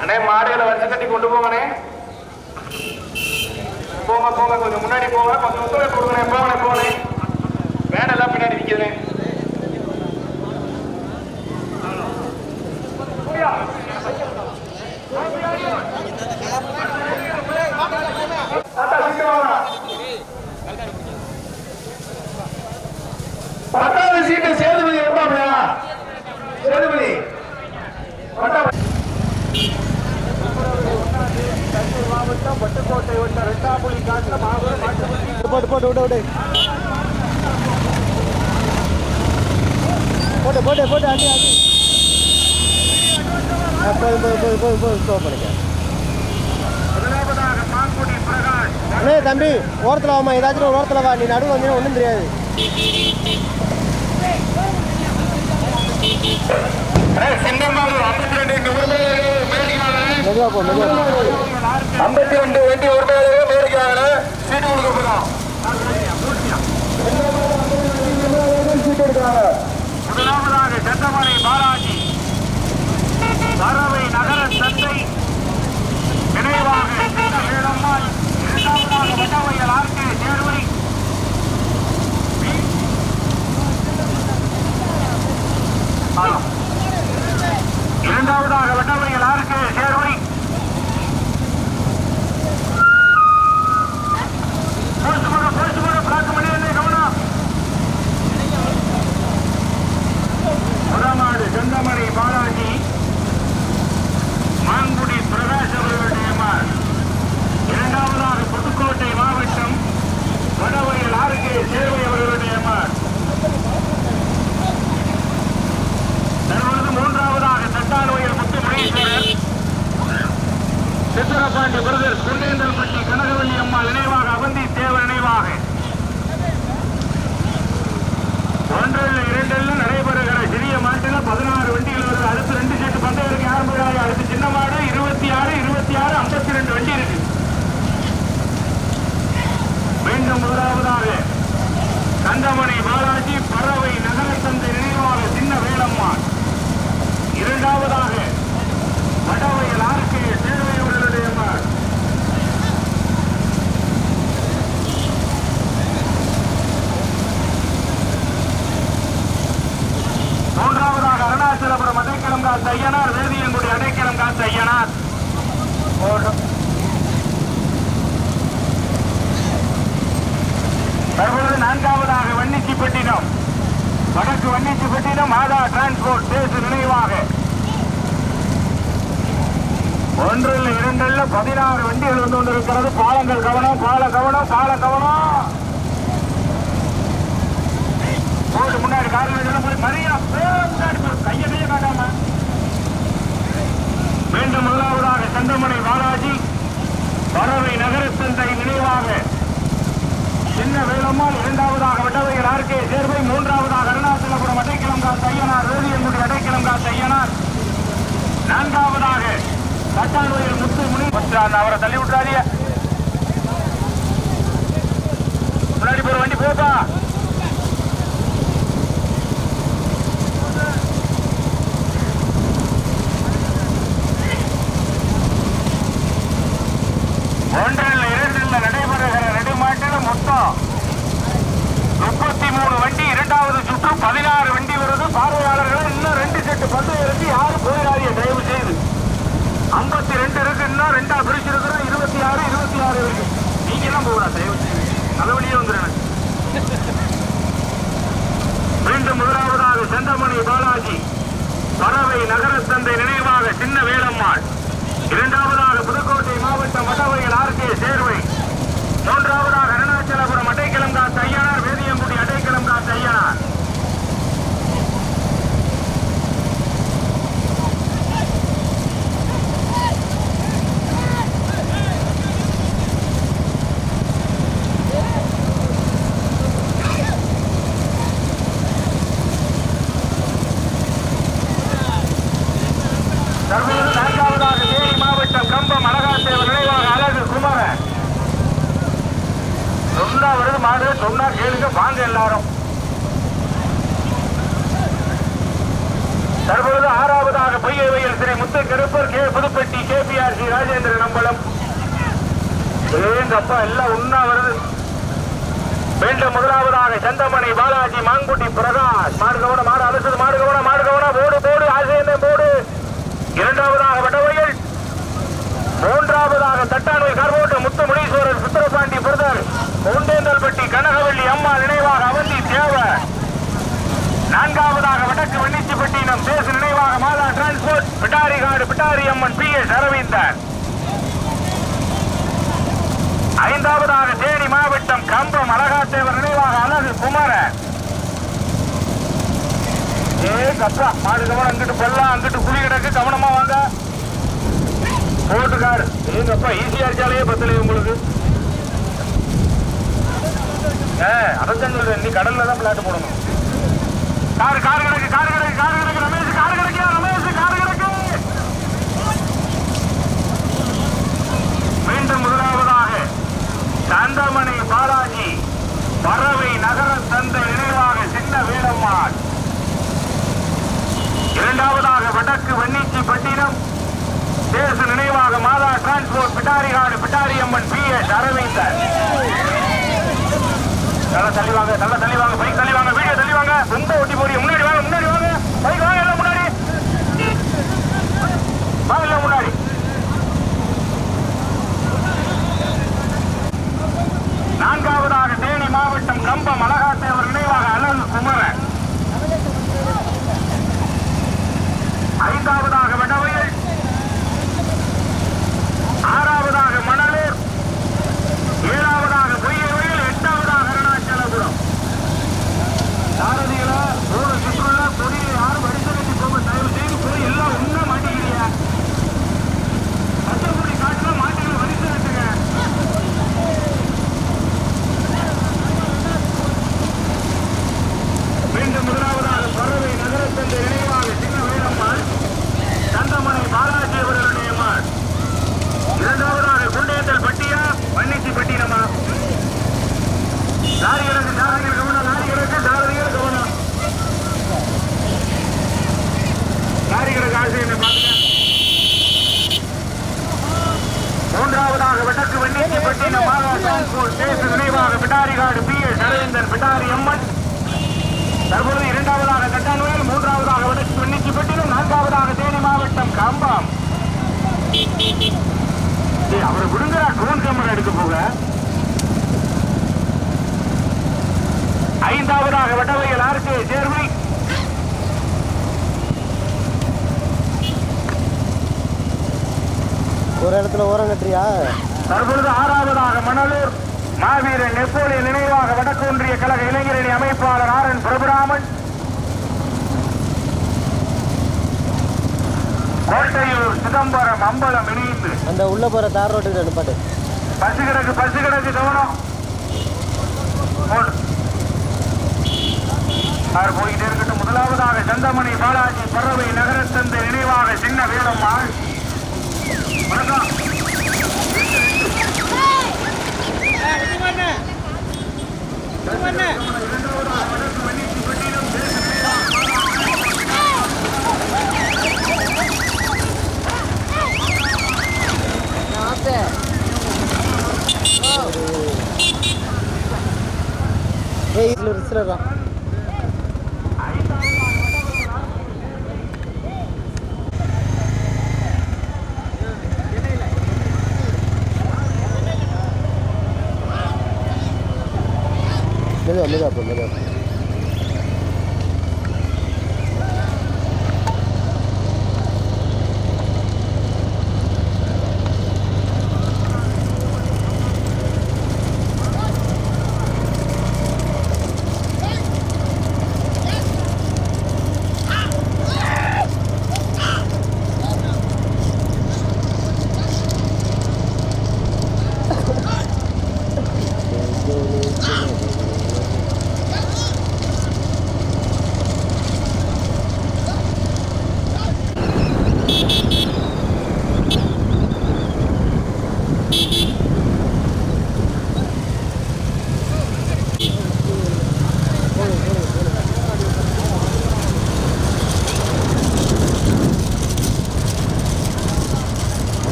அண்ணே மாடுகளை வச்சு கட்டி கொண்டு போங்கண்ணே. போங்க போங்க கொஞ்சம் முன்னாடி போங்க. கொஞ்சம் ஒத்துழைப்பு கொடுங்கண்ணே போங்கண்ணே போங்கண்ணே. வேணெல்லாம் பின்னாடி நிற்கிறேன் பத்தாவது சீட்டு சேதுபதி இருப்பாப்லையா சேதுபதி பத்தாவது ரெட்டாப்புலி மாபெரும் போட்டு போட்டு விடு விடு போட்டு போட்டு போட்டு அடி அடி போய் போதும் போதும் போதும் போதும் போதும் ஸ்டோ பண்ணிக்க அண்ணே. தம்பி ஓரத்தில் வாமா ஏதாச்சும் ஒரு ஓரத்தில் வா நீ நடுவு வந்து ஒன்றும் தெரியாது சின்னமாக ஐம்பத்தி ரெண்டு ஐம்பத்தி ரெண்டு வண்டி உரிமையாளர்கள் மேடிக்காளர் சீட்டு கொடுக்கப்படும் சீட்டு எடுக்கிறாங்க முதலாவதாக செந்தமலை பாலாஜி. பறவை நகர சந்தை நினைவாக இரண்டாவதாக வட்டவையல் ஆர்கே இரண்டாவதாக வட்டவையல் ஆர்கே சேர்வை போஸ்ட் போட போஸ்ட் போட பிளாக் பண்ணி என்ன கவனம் முதமாடு செந்தமணி பாலாஜி மாங்குடி பிரகாஷ் அவர்களுடைய மகள். இரண்டாவதாக புதுக்கோட்டை மாவட்டம் வடவயல் ஆர்கே சேர்வை அவர்களுடைய மகள். தற்பொழுது மூன்றாவதாக தட்டான்வயல் முத்து முனீஸ்வரர் சித்தரப்பாண்டி பிரதர் குன்னேந்தல்பட்டி கனகவல்லி அம்மாள் நினைவாக அவந்தி தேவர் நினைவாக ஒன்றில் இரண்டில் நடைபெறுகிற சிறிய மாட்டில் பதினாறு வண்டிகள் வருது அடுத்து ரெண்டு செட்டு பந்தயம் இருக்கு யாரும் போயிடாது அடுத்து சின்ன மாடு இருபத்தி ஆறு இருபத்தி ஆறு ஐம்பத்தி ரெண்டு வண்டி இருக்கு மீண்டும் முதலாவதாக கந்தமணி பாலாஜி பறவை நகர சந்தை நினைவாக சின்ன வேலம்மாள் இரண்டாவதாக வடவையில் ஆர்கே சேர்வை அவர்களுடைய மகள். மூன்றாவதாக அருணாச்சலபுரம் அடைக்கலம் காத்த ஐயனார் வேதியங்குடி அடைக்கலம் காத்த ஐயனார் ஓடும். தற்பொழுது நான்காவதாக வன்னிச்சிப்பட்டினம் வடக்கு வன்னிச்சிப்பட்டினம் மாதா டிரான்ஸ்போர்ட் பேசு நினைவாக. ஒன்றில் இரண்டில் பதினாறு வண்டிகள் வந்து கொண்டிருக்கிறது. பாலங்கள் கவனம் பால கவனம் பால கவனம். போட்டு முன்னாடி காரில் போய் மரியா முன்னாடி போ. கையை கையை காட்டாம. மீண்டும் முதலாவதாக சந்தமணி பாலாஜி பறவை நகர சந்தை நினைவாக. சின்ன வேலம்மாள் இரண்டாவதாக வட்டவையில் ஆர்கே சேர்வை மூன்றாவதாக அருணாச்சலபுரம் அடைக்கலம் காத்த ஐயனார் வேதியங்குடி அடைக்கலம் காத்த நான்காவதாக தட்டான்வயல் முத்து முனி பற்றான் அவரை தள்ளி விட்டுறாரிய முன்னாடி போற வண்டி போப்பா ஒன்றில் இரண்டில் நடைபெறுகிற நெடுமாட்டில் மொத்தம் முப்பத்தி மூணு வண்டி இரண்டாவது சுற்று பதினாறு வண்டி வருது பார்வையாளர்கள் இன்னும் ரெண்டு செட்டு பந்து இருக்கு யாரும் போயிடாதீங்க தயவு செய்து ஐம்பத்தி ரெண்டு இருக்கு இன்னும் ரெண்டா பிரிச்சு இருக்கிறோம் இருபத்தி ஆறு இருபத்தி ஆறு இருக்கு நீங்க எல்லாம் போகிறா தயவு செய்து தலைவலியே வந்துடுறேன் மீண்டும் முதலாவதாக செந்தமணி பாலாஜி பறவை நகர சந்தை நினைவாக சின்ன வேலம்மாள் இரண்டாவதாக புதுக்கோட்டை மாவட்டம் வடவையில் ஆர்கே சேர்வை மூன்றாவதாக அருணாச்சலபுரம் அடைக்கலம் காத்த ஐயனார் வேதியங்குடி அடைக்கலம் காத்த ஐயனார் தற்போது நான்காவதாக தேனி மாவட்டம் கம்பம் அழகாத்தேவர் நினைவாக அழகு குமரன் சொன்னா வருது மாடு சொன்னா கேளுங்க வாங்க எல்லாரும் தற்பொழுது ஆறாவதாக பொய்ய பச்சை கருப்பர் கே புதுப்பட்டி கேபிஆர்சி ராஜேந்திர நம்பலம் ஏங்கப்பா எல்லாம் ஒன்னா வருது. மீண்டும் முதலாவதாக சந்தமணி பாலாஜி மாங்குட்டி பிரகாஷ். மாடுகவன மாடு அலசுது மாடுகவன மாடுகவன. போடு போடு ஆசையன் போடு. இரண்டாவதாக வடவையில் மூன்றாவதாக தட்டான்வை கர்வோட்டு முத்து முனீஸ்வரர் சுத்திரபாண்டி பிரதர். மூண்டேந்தல்பட்டி கனகவள்ளி அம்மா நினைவாக அவந்தி தேவ. நான்காவதாக வடக்கு வெண்ணிச்சிப்பட்டினம் தேச நினைவாக Mala transport. Pittarikadu Pittari Amman P S Aravindhan. ஐந்தாவதாக தேனி மாவட்டம் கம்பம் அழகாத்தேவர் நினைவாக அழகு குமரன் ஏ கத்தா மாடு கவனம் அங்கிட்டு பொல்லாம் அங்கிட்டு குழி கிடக்கு கவனமா வாங்க. போட்டுக்காரு. ஏங்கப்பா ஈஸியா இருக்காலே பத்தலையே உங்களுக்கு. ஏ அதான் சொல்றேன் நீ கடல்ல தான் பிளாட் போடணும். கார் கார் கிடக்கு கார் கிடக்கு கார் கிடக்கு ரமேஷ் காரு கிடக்கு ரமேஷ் காரு கிடக்கு மீண்டும் முதலாவதாக தந்தமணி பாலாஜி பறவை நகர தந்த நினைவாக சின்ன வேடம்மாள் இரண்டாவதாக வடக்கு வன்னிச்சி பட்டினம் தேச நினைவாக Matha transport Pittarikadu Pittariyamman P. S. Aravindhar நல்ல தள்ளிவாங்க நல்ல தள்ளிவாங்க பைக் தள்ளிவாங்க வீடியோ தள்ளிவாங்க. ரொம்ப ஒட்டி போறீங்க. முன்னாடி வாங்க முன்னாடி வாங்க. பைக் வாங்க எல்லாம் முன்னாடி. வாங்க எல்லாம் முன்னாடி நான்காவதாக தேனி மாவட்டம் கம்பம் அழகாத்தேவர் நினைவாக அலல் குமரன் ஐந்தாவதாக வடவயல் ஆறாவதாக மணலூர் ஏழாவதாக பொய்யவயல் எட்டாவதாக அருணாச்சலபுரம் சாரதிகள மூணு சுற்றுலா பொடியை யாரும் வரிசைக்கு போக தயவு செய்து போய் எல்லாம் ஒண்ணா மாட்டிக்கிறீங்க பச்சைப்பொடி காட்டுல மாட்டிக்கிற வரிசை வச்சுங்க மீண்டும் முதலாவதாக பறவை நகரத்தந்தை நினைவாக சின்ன வேலம்மாள் தந்தமனை பாலாஜி அவர்களுடைய மாள் இரண்டாவதாக குண்டேந்தல் பட்டியா வன்னிச்சி பட்டினமா லாரி கிடக்கு சாரதிகள் கவனம் லாரி கிடக்கு சாரதிகள் கவனம் லாரி கிடக்கு ஆசை என்ன பாருங்க மூன்றாவதாக வடக்கு வன்னிச்சி பட்டினம் மாதா டிரான்ஸ்போர்ட் தேச நினைவாக பிடாரிகாடு பி எஸ் அரவிந்தன் பிடாரி அம்மன் தற்பொழுது இரண்டாவதாக கட்டான்வேல் மூன்றாவதாக வடக்கு வெண்ணிச்சிப்பட்டினம் நான்காவதாக தேனி மாவட்டம் கம்பம் டேய், அவரை விடுங்கடா ட்ரோன் கேமரா எடுக்க போக ஐந்தாவதாக வடவையில் ஆர்கே சேர்வை இடத்துல ஓரம் கட்டுறியா தற்பொழுது ஆறாவதாக மணலூர் மாவீரன் நெப்போலியன் நினைவாக வடக்கு ஒன்றிய கழக இளைஞரணி அமைப்பாளர் ஆர் என் பிரபுராமன். கோட்டையூர் சிதம்பரம் அம்பலம் இணைந்து. அந்த உள்ள போகிற தார் ரோட்டுக்கு நிப்பாட்டு பசு கிடக்கு பசு கிடக்கு கவனம். அவர் போய்கிட்டே இருக்கட்டும். முதலாவதாக சந்தமணி பாலாஜி பறவை நகரத்தந்தை நினைவாக சின்ன வேலம்மாள் வணக்கம் ஏய் இதில் ரிசிலர் தான் મજા પણ મજા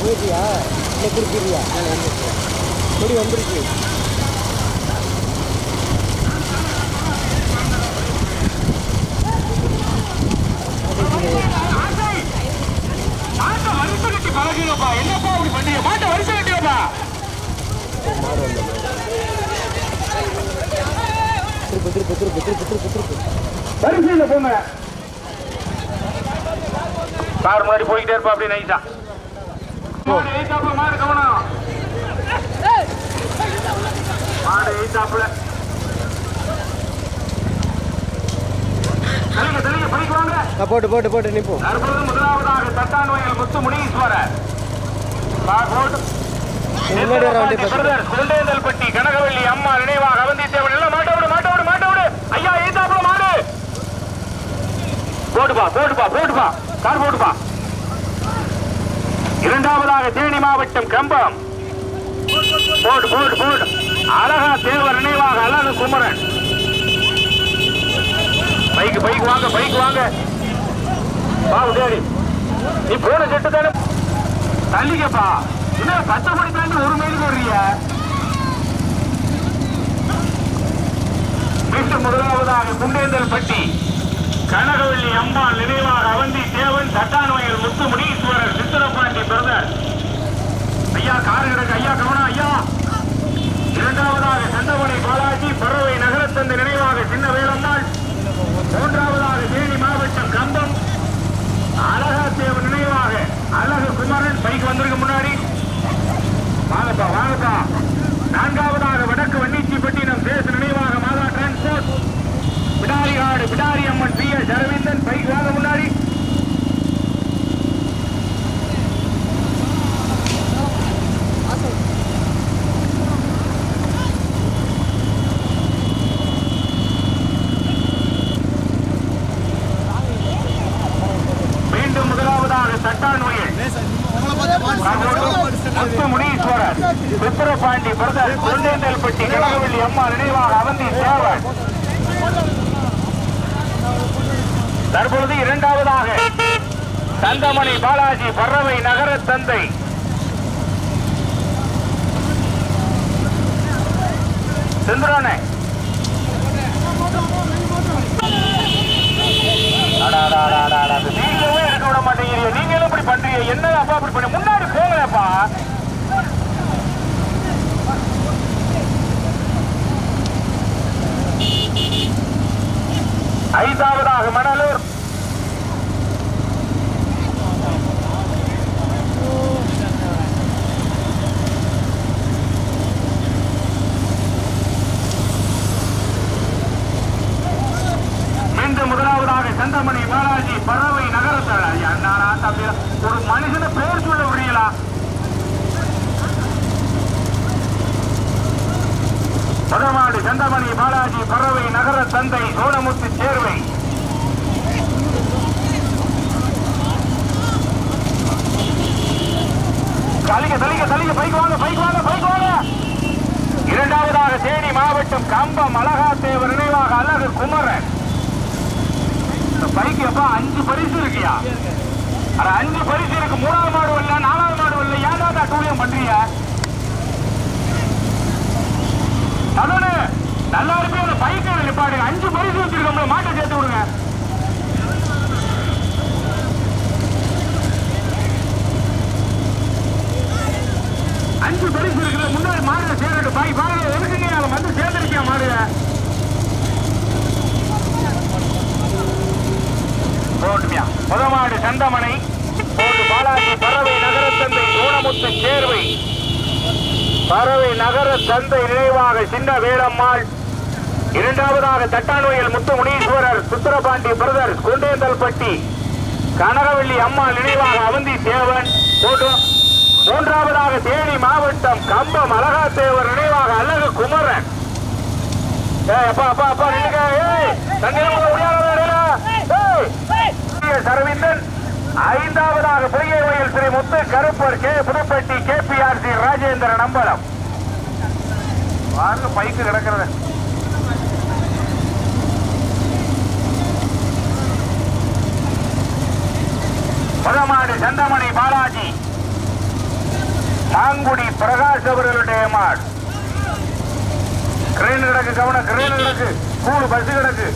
போயிட்டியா? இல்லை கொடுக்குறியா முடி வந்துருக்கு மாட்டை வரிசை கட்டி என்னப்பா அப்படி பண்ணீங்க மாட்டை வரிசை கட்டியப்பா திருப்பு திருப்பு திருப்பு திருப்பு திருப்பு திருப்பு போங்க. கார் முன்னாடி போய்கிட்டே இருப்பா அப்படி நைஸா மாடு எய்தாப்புல கவனம் மாடு எய்தாப்புல தெளிங்க தெளிங்க பைக்கு வாங்க போட்டு போட்டு போட்டு நிப்போம். தற்போது முதலாவதாக தட்டான் வயல் முத்து முனீஸ்வரர் கார் போட்டு முன்னாடி வர குண்டேந்தல்பட்டி கனகவல்லி அம்மா நினைவாக அவந்தி தேவன் எல்லாம் மாட்ட விடு மாட்ட ஐயா எய்தாப்புல மாடு போட்டுப்பா போட்டுப்பா போட்டுப்பா கார் போட்டுப்பா இரண்டாவதாக தேனி மாவட்டம் கம்பம். போடு போடு போடு. அழகா தேவர் நினைவாக அழகு குமரன். பைக் பைக் வாங்க பைக் வாங்க. பாவு தேடி நீ போன செட்டு தானே? தள்ளிக்கப்பா. என்ன பச்சை மணி தாண்டி ஒரு மைலுக்கு வர்றீங்க மீண்டும் முதலாவதாக குண்டேந்தல் பட்டி. கனகவல்லி அம்பாள் நினைவாக அவந்தி தேவன் தட்டான்வயல் முத்துமுடி முனீஸ்வரர் சித்திரப்பாண்டி பிரதர் ஐயா கார் கிடக்கு ஐயா கவனம் ஐயா. இரண்டாவதாக சந்தமணி பாலாஜி பறவை நகரத்தந்த நினைவாக சின்ன வேலம்மாள் மூன்றாவதாக தேனி மாவட்டம் கம்பம். அழகாத்தேவன் நினைவாக அழகு குமரன் பைக் வந்திருக்கு முன்னாடி. வாங்கப்பா வாங்கப்பா. நான்காவதாக வடக்கு வன்னிச்சிப்பட்டினம் தேச Pidarikadu Pidari Amman P S Aravindhan bike முன்னாடி மீண்டும் முதலாவதாக தட்டான்வயல் முத்து முனீஸ்வரர் சித்திரபாண்டி பிரதர் கொண்டேந்தல்பட்டி கனகவல்லி அம்மா நினைவாக அவந்தி சேவன் தற்பொழுது இரண்டாவதாக தந்தமணி பாலாஜி பறவை நகர தந்தை. செந்துரானே. நீங்களே இருக்க விட மாட்டேங்கிறீங்க நீங்களும் இப்படி பண்றீங்க. என்ன அப்பா அப்படி பண்ணி முன்னாடி போங்களேப்பா. ஐந்தாவதாக மணலூர் மீண்டும் முதலாவதாக சந்தமணி பாலாஜி பறவை நகரத்தாள் ஐயா, நானா தம்பி ஒரு மனுஷனை பேர் சொல்ல முடியலா முதமாடு சந்தமணி பாலாஜி பறவை நகர தந்தை சோழமுத்து சேர்வை தள்ளிக்க தள்ளிக்க தள்ளிக்க பைக் வாங்க பைக் வாங்க பைக் வாங்க. இரண்டாவதாக தேனி மாவட்டம் கம்பம் அழகாத்தேவர் நினைவாக அழகு குமரன். இந்த பைக் எப்ப அஞ்சு பரிசு இருக்கியா? அட அஞ்சு பரிசு இருக்கு. மூணாவது மாடு வரல நாலாவது மாடு இல்ல ஏதாவது டூலியம் பண்றீங்க? தனனு நல்லா இருப்பே அந்த பைக்கை நிப்பாடுங்க அஞ்சு பரிசு வச்சிருக்கோம்ல மாட்டை சேர்த்து விடுங்க. அஞ்சு பரிசு இருக்குல்ல முன்னாடி மாடுல சேரட்டு பாய் பாருங்க நீ அதை வந்து சேர்ந்துருக்கியா மாடுல போட்டுமியா. முதமாடு சந்தமனை. போட்டு பாலாஜி பறவை நகரத்தந்தை சோனமுத்து சேர்வை. பறவை நகர தந்தை நினைவாக சின்ன வேலம்மாள் இரண்டாவதாக தட்டான்வயல் முத்து முனீஸ்வரர் சுத்திரபாண்டி பிரதர்ஸ் குண்டேந்தல்பட்டி கனகவள்ளி அம்மா நினைவாக அவந்தி தேவன் போட்டோம். மூன்றாவதாக தேனி மாவட்டம் கம்பம் அழகாத்தேவர் நினைவாக அழகு குமரன். சரவிந்தன். ஐந்தாவதாக பெரிய வயல் ஸ்ரீ முத்து கருப்பர் கே. புதுப்பட்டி சி ராஜேந்திரன் அம்பலம். வாங்க பைக்கு கிடக்கிறது. பதமாடு சந்தமணி பாலாஜி. மாங்குடி பிரகாஷ் அவர்களுடைய மாடு. கிரேன் கிடக்கு கவனம் கிரேன் கிடக்கு கூழு பஸ் கிடக்கு.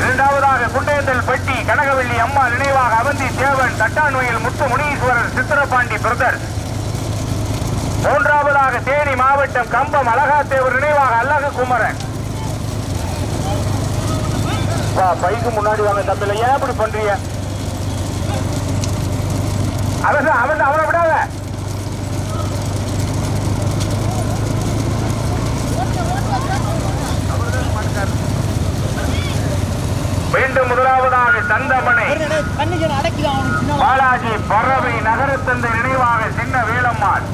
இரண்டாவதாக குண்டேந்தல் பெட்டி கனகவல்லி அம்மா நினைவாக அவந்தி தேவன் தட்டான்வயல் முத்து முனீஸ்வரர் சித்திரபாண்டி பிரதர். மூன்றாவதாக தேனி மாவட்டம் கம்பம் அழகாத்தேவர் நினைவாக அல்லக குமரன் வா பைக்கு முன்னாடி வாங்க தம்பில ஏன் இப்படி பண்றீங்க? அவன் அவன் அவனை விடாத. மீண்டும் முதலாவதாக தந்தமனை. பாலாஜி பறவை நகரத்தந்தை நினைவாக சின்ன வேலம்மாள்.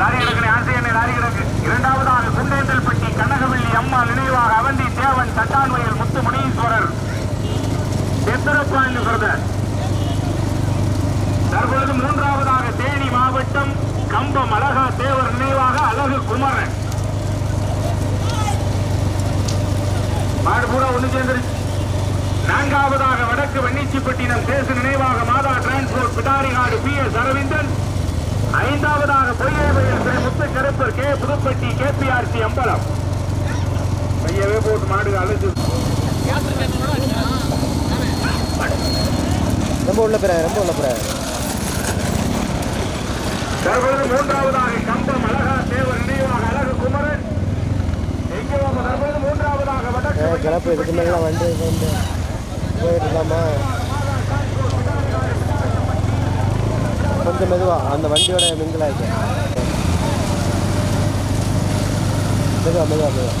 லாரி கிடக்கு ஆசிரியனை லாரி கிடக்கு இரண்டாவதாக குண்டேந்தல்பட்டி கனகவல்லி அம்மா நினைவாக அவந்தி தேவன் தட்டான்வயல் முத்து முனீஸ்வரர் சித்திரப்பாண்டி பிரதர் தற்பொழுது மூன்றாவதாக தேனி மாவட்டம் கம்பம் அழகா தேவர் நினைவாக அழகு குமரன். மாடு பூரா சேர்ந்துருச்சு. நான்காவதாக வடக்கு வெண்ணிச்சிப்பட்டினம் தேச நினைவாக Matha transport Pidarikadu P S Aravindhan. ஐந்தாவதாக பொய்யவையில் திரு முத்து கருப்பர் கே புதுப்பட்டி கேபிஆர்சி அம்பலம். பையவே போட்டு மாடு அழைச்சு. ரொம்ப உள்ள பிற ரொம்ப உள்ள பிற தற்பொழுது மூன்றாவதாக கம்பம் அழகா தேவர் நினைவாக அழகு குமரன் எங்கே வாங்க? தற்பொழுது மூன்றாவதாக வடக்கு கிளப்பு இதுக்கு மேலே வந்து இது வந்து போயிட்டு இருக்கலாமா கொஞ்சம் மெதுவா அந்த வண்டியோட ஆயிடுச்சு மெதுவா மெதுவா.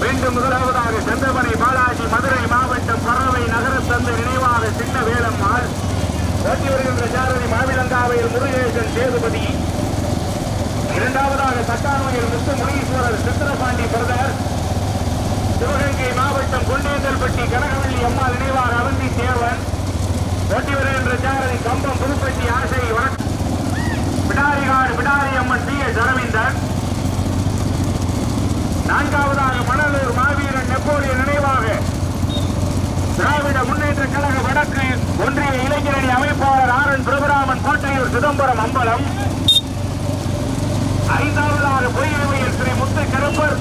மீண்டும் முதலாவதாக செந்தமணி பாலாஜி மதுரை மாவட்டம் பறவை நகர தந்தை நினைவாக சின்ன வேலம்மாள் ஓட்டி வருகின்ற சாரதி மாவிலங்காவையில் முருகேசன் சேதுபதி. இரண்டாவதாக சட்டானோயில் முத்து முனீஸ்வரர் சித்திரபாண்டி பிரதர். சிவகங்கை மாவட்டம் கொண்டேந்தல்பட்டி கனகவள்ளி அம்மா நினைவாக அவந்தி தேவன். ஓட்டி வருகின்ற சாரதி கம்பம் புதுப்பட்டி ஆசை வடக்கு பிடாரிகாடு பிடாரி அம்மன் பி எஸ் அரவிந்தன். நான்காவதாக மணலூர் மாவீரன் நெப்போலியன் நினைவாக. திராவிட முன்னேற்ற கழக வடக்கு ஒன்றிய இளைஞரணி அமைப்பாளர் ஆர் என் பிரபுராமன் கோட்டையூர் சிதம்பரம் அம்பலம். ஐந்தாவதாக பொய்யவையில் ஸ்ரீ முத்து கருப்பர்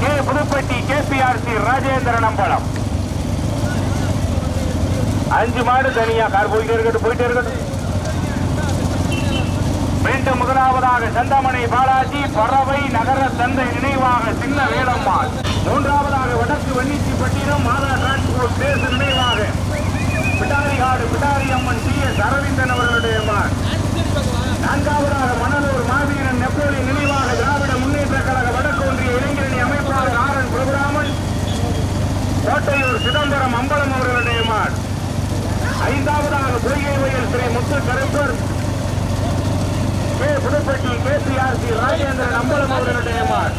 கே. புதுப்பட்டி கேபிஆர்சி ராஜேந்திரன் அம்பலம். அஞ்சு மாடு தனியா கார் போயிட்டே இருக்கட்டும் போயிட்டே இருக்கட்டும். மீண்டும் முதலாவதாக செந்தமணி பாலாஜி பறவை நகர சந்தை நினைவாக சின்ன வேலம்மாள். மூன்றாவதாக வடக்கு வன்னிச்சிப்பட்டினம் மாதா டிரான்ஸ்போர்ட் தேச நினைவாக. Pittarikadu Pittari Amman D S. Aravindan அவர்களுடைய மகன் நான்காவதாக மணலூர் மாவீரன் நெப்போலியன் நினைவாக திராவிட முன்னேற்ற கழக வடக்கு ஒன்றிய இளைஞரணி அமைப்பாளர் ஆர். என். பிரபுராமன். கோட்டையூர் சிதம்பரம் அம்பலம் அவர்களுடைய மகன் ஐந்தாவதாக பொய்கை வயல் ஸ்ரீ முத்து கருப்பர் புதுப்பட்டி கேசிஆர்சி ராஜேந்திரன் அம்பலம் அவர்களுடைய மார்.